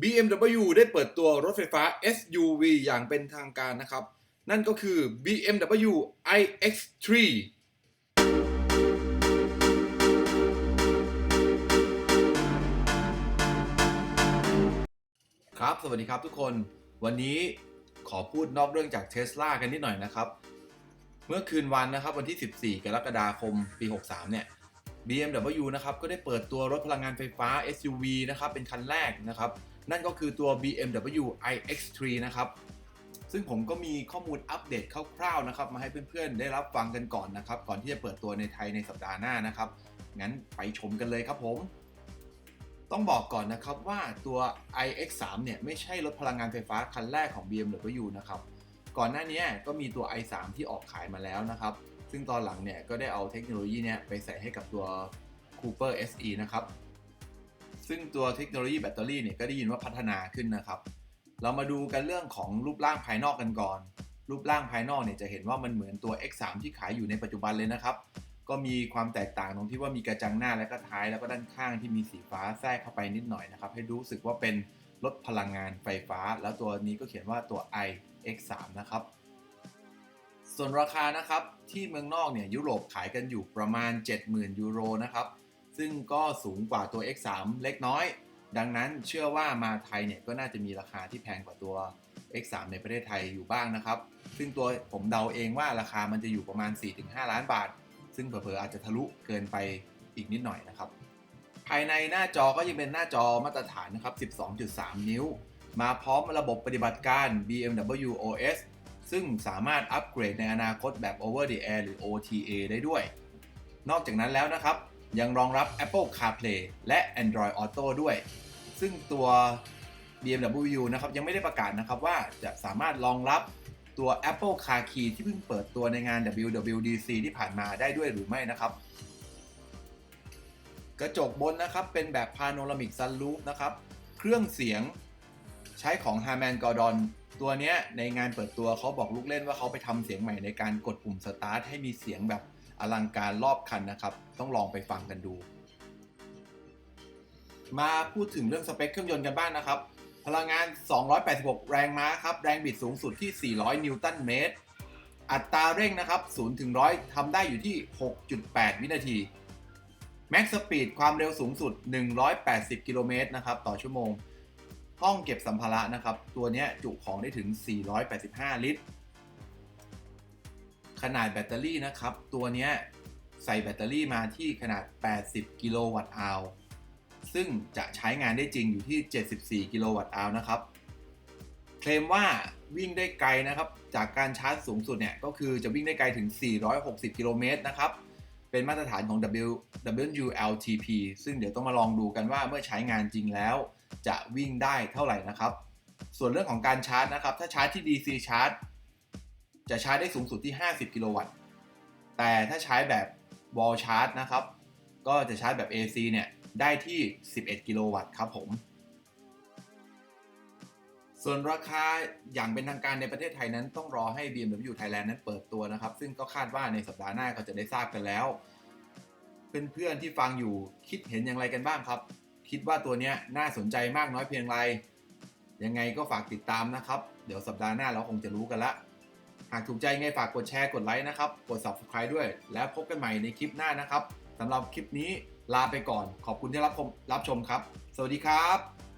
BMW ได้เปิดตัวรถไฟฟ้า SUV อย่างเป็นทางการนะครับ นั่นก็คือ BMW iX3 ครับ สวัสดีครับทุกคน วันนี้ขอพูดนอกเรื่องจาก Tesla กันนิดหน่อยนะครับ เมื่อคืนวันนะครับวันที่ 14 กรกฎาคม ปี 63 เนี่ย BMW นะครับ ก็ได้เปิดตัวรถพลังงานไฟฟ้า SUV นะครับ เป็นคันแรกนะครับ นั่นก็คือตัว BMW iX3 นะครับ ซึ่งผมก็มีข้อมูลอัปเดตคร่าวๆนะครับ มาให้เพื่อนๆ ได้รับฟังกันก่อนนะครับ ก่อนที่จะเปิดตัวในไทยในสัปดาห์หน้านะครับ งั้นไปชมกันเลยครับผม ต้องบอกก่อนนะครับว่าตัว iX3 เนี่ยไม่ใช่รถพลังงานไฟฟ้าคันแรกของ BMW นะครับ ก่อนหน้านี้ก็มีตัว i3 ที่ออกขายมาแล้วนะครับ ซึ่งตอนหลังเนี่ยก็ได้เอาเทคโนโลยีเนี่ยไปใส่ให้กับตัว Cooper SE นะครับ ซึ่งตัวเทคโนโลยีแบตเตอรี่เนี่ยก็ได้ยินว่าพัฒนาขึ้นนะครับ เรามาดูกันเรื่องของรูปร่างภายนอกกันก่อน รูปร่างภายนอกเนี่ยจะเห็นว่ามันเหมือนตัว X3 ที่ขายอยู่ในปัจจุบันเลยนะครับ ก็มีความแตกต่างตรงที่ว่ามีกระจังหน้าและก็ท้ายแล้วก็ด้านข้างที่มีสีฟ้าแทรกเข้าไปนิดหน่อยนะครับ ให้รู้สึกว่าเป็นรถพลังงานไฟฟ้า แล้วตัวนี้ก็เขียนว่าตัว iX3 นะครับ ส่วนราคานะครับที่เมืองนอกเนี่ยยุโรปขายกันอยู่ประมาณ 70,000 ยูโรนะครับ ซึ่งก็สูงกว่าตัว X3 เล็กน้อย ดังนั้นเชื่อว่ามาไทยเนี่ยก็น่าจะมีราคาที่แพงกว่าตัว X3 ในประเทศไทยอยู่บ้างนะครับ ซึ่งตัวผมเดาเองว่าราคามันจะอยู่ประมาณ 4-5 ล้านบาท ซึ่งเผลอๆอาจจะทะลุเกินไปอีกนิดหน่อยนะครับ ภายในหน้าจอก็ยังเป็นหน้าจอมาตรฐานนะครับ 12.3 นิ้ว มาพร้อมระบบปฏิบัติการ BMW OS ซึ่งสามารถอัปเกรดในอนาคตแบบ Over the Air หรือ OTA ได้ด้วย นอกจากนั้นแล้วนะครับ ยังรองรับ Apple CarPlay และ Android Auto ด้วย ซึ่งตัว BMW นะครับยังไม่ได้ประกาศนะครับว่าจะสามารถรองรับตัว Apple Car Key ที่เพิ่งเปิดตัวในงาน WWDC ที่ผ่านมาได้ด้วยหรือไม่นะครับ กระจกบนนะครับเป็นแบบ Panoramic Sunroof นะครับ เครื่องเสียงใช้ของ Harman Kardon ตัวนี้ในงานเปิดตัวเขาบอกลูกเล่นว่าเขาไปทำเสียงใหม่ในการกดปุ่ม Start ให้มีเสียงแบบ อลังการรอบคันนะครับ ต้องลองไปฟังกันดู มาพูดถึงเรื่องสเปคเครื่องยนต์กันบ้างนะครับ พลังงาน 286 แรงม้าครับ แรงบิดสูงสุดที่ 400 นิวตันเมตร อัตราเร่งนะครับ0ถึง100ทำได้อยู่ที่ 6.8 วินาที แม็กสปีดความเร็วสูงสุด 180 กิโลเมตรนะครับต่อชั่วโมงห้องเก็บสัมภาระนะครับ ตัวนี้จุของได้ถึง 485 ลิตร ขนาดแบตเตอรี่นะครับ ตัวนี้ใส่แบตเตอรี่มาที่ขนาด 80 กิโลวัตต์อาวซึ่งจะใช้งานได้จริงอยู่ที่ 74 กิโลวัตต์อาวนะครับ เคลมว่าวิ่งได้ไกลนะครับ จากการชาร์จสูงสุดเนี่ยก็คือจะวิ่งได้ไกลถึง 460 กิโลเมตรนะครับ เป็นมาตรฐานของ W WLTP ซึ่งเดี๋ยวต้องมาลองดูกันว่าเมื่อใช้งานจริงแล้ว จะวิ่งได้เท่าไหร่นะครับ ส่วนเรื่องของการชาร์จนะครับ ถ้าชาร์จที่ DC ชาร์จ จะชาร์จได้สูงสุดที่ 50 กิโลวัตต์ แต่ถ้าใช้แบบ wall charge นะครับ ก็จะชาร์จแบบ AC เนี่ยได้ที่ 11 กิโลวัตต์ครับผม ส่วนราคาอย่างเป็นทางการในประเทศไทยนั้นต้องรอให้ BMW Thailand นั้นเปิดตัวนะครับ ซึ่งก็คาดว่าในสัปดาห์หน้าก็จะได้ทราบกันแล้ว เพื่อนๆที่ฟังอยู่คิดเห็นอย่างไรกันบ้างครับ คิดว่าตัวนี้น่าสนใจมากน้อยเพียงไร ยังไงก็ฝากติดตามนะครับ เดี๋ยวสัปดาห์หน้าเราคงจะรู้กันละากถูกใจไงฝากกดแชร์กดไลค์นะครับ กด subscribe ด้วย แล้วพบกันใหม่ในคลิปหน้านะครับสำหรับคลิปนี้ลาไปก่อน ขอบคุณที่รับชมรับชมครับ สวัสดีครับ